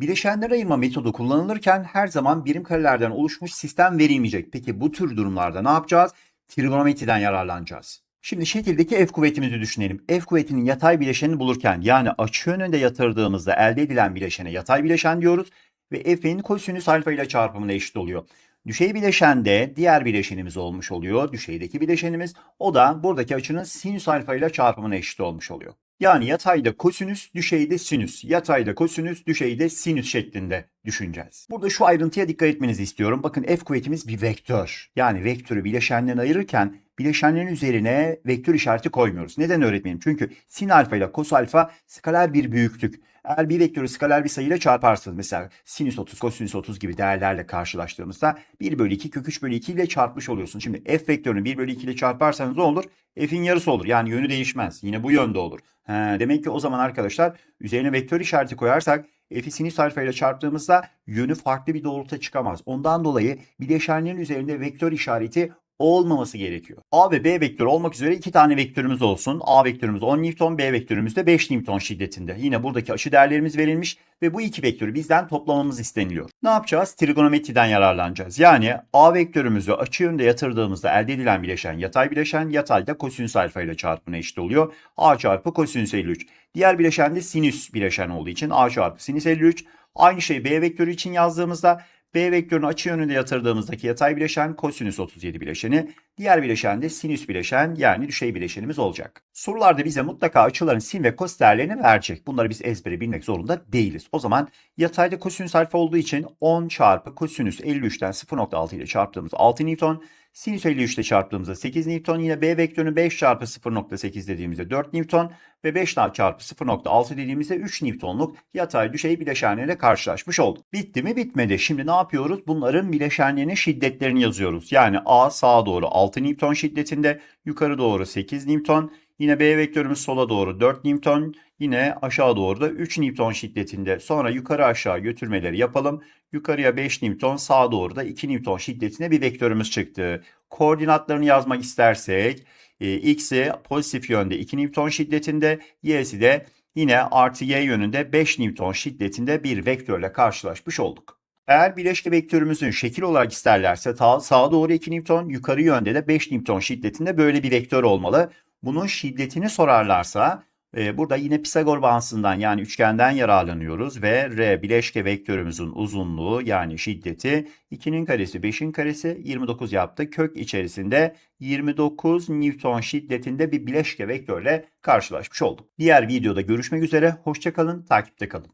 Bileşenler ayırma metodu kullanılırken her zaman birim karelerden oluşmuş sistem verilmeyecek. Peki bu tür durumlarda ne yapacağız? Trigonometriden yararlanacağız. Şimdi şekildeki F kuvvetimizi düşünelim. F kuvvetinin yatay bileşenini bulurken yani açı yönünde yatırdığımızda elde edilen bileşene yatay bileşen diyoruz ve F'in kosinüs alfa ile çarpımına eşit oluyor. Düşey bileşende diğer bileşenimiz olmuş oluyor. Düşeydeki bileşenimiz o da buradaki açının sinüs alfa ile çarpımına eşit olmuş oluyor. Yani yatayda kosinüs, düşeyde sinüs. Yatayda kosinüs, düşeyde sinüs şeklinde düşüneceğiz. Burada şu ayrıntıya dikkat etmenizi istiyorum. Bakın f kuvvetimiz bir vektör. Yani vektörü bileşenden ayırırken bileşenlerin üzerine vektör işareti koymuyoruz. Neden öğretmenim? Çünkü sin alfa ile kos alfa skaler bir büyüklük. Eğer bir vektörü skaler bir sayıyla çarparsınız mesela sinüs 30, kosinüs 30 gibi değerlerle karşılaştığımızda 1 bölü 2 kök 3 bölü 2 ile çarpmış oluyorsun. Şimdi f vektörünü 1 bölü 2 ile çarparsanız ne olur? f'in yarısı olur. Yani yönü değişmez. Yine bu yönde olur. He, demek ki o zaman arkadaşlar üzerine vektör işareti koyarsak f'i sinüs alfa ile çarptığımızda yönü farklı bir doğrultuda çıkamaz. Ondan dolayı bileşenlerin üzerinde vektör işareti olmaması gerekiyor. A ve B vektörü olmak üzere iki tane vektörümüz olsun. A vektörümüz 10 Newton, B vektörümüz de 5 Newton şiddetinde. Yine buradaki açı değerlerimiz verilmiş ve bu iki vektörü bizden toplamamız isteniliyor. Ne yapacağız? Trigonometriden yararlanacağız. Yani A vektörümüzü açı yönde yatırdığımızda elde edilen bileşen yatay bileşen, yatayda kosinüs alfa ile çarpımına eşit oluyor. A çarpı kosinüs 53. Diğer bileşen de sinüs bileşen olduğu için A çarpı sinüs 53. Aynı şeyi B vektörü için yazdığımızda B vektörünü açı yönünde yatırdığımızdaki yatay bileşen kosinüs 37 bileşeni, diğer bileşen de sinüs bileşen yani düşey bileşenimiz olacak. Sorularda bize mutlaka açıların sin ve kos değerlerini verecek. Bunları biz ezbere bilmek zorunda değiliz. O zaman yatayda kosinüs alfa olduğu için 10 çarpı kosinüs 53'ten 0.6 ile çarptığımız 6 Newton, sinüs 53 ile çarptığımızda 8 Newton, yine B vektörünü 5 çarpı 0.8 dediğimizde 4 Newton ve 5 çarpı 0.6 dediğimizde 3 Newton'luk yatay düşey bileşenlerle karşılaşmış olduk. Bitti mi? Bitmedi. Şimdi ne yapıyoruz? Bunların bileşenlerinin şiddetlerini yazıyoruz. Yani A sağa doğru 6 Newton şiddetinde, yukarı doğru 8 Newton, Yine B vektörümüz sola doğru 4 Newton, yine aşağı doğru da 3 Newton şiddetinde. Sonra yukarı aşağı götürmeleri yapalım. Yukarıya 5 Newton, sağa doğru da 2 Newton şiddetinde bir vektörümüz çıktı. Koordinatlarını yazmak istersek e, x'i pozitif yönde 2 Newton şiddetinde, y'si de yine artı y yönünde 5 Newton şiddetinde bir vektörle karşılaşmış olduk. Eğer bileşke vektörümüzün şekil olarak isterlerse sağa doğru 2 Newton, yukarı yönde de 5 Newton şiddetinde böyle bir vektör olmalı. Bunun şiddetini sorarlarsa e, burada yine Pisagor bağıntısından yani üçgenden yararlanıyoruz ve R bileşke vektörümüzün uzunluğu yani şiddeti 2'nin karesi 5'in karesi 29 yaptı. Kök içerisinde 29 Newton şiddetinde bir bileşke vektörle karşılaşmış olduk. Diğer videoda görüşmek üzere. Hoşçakalın, takipte kalın.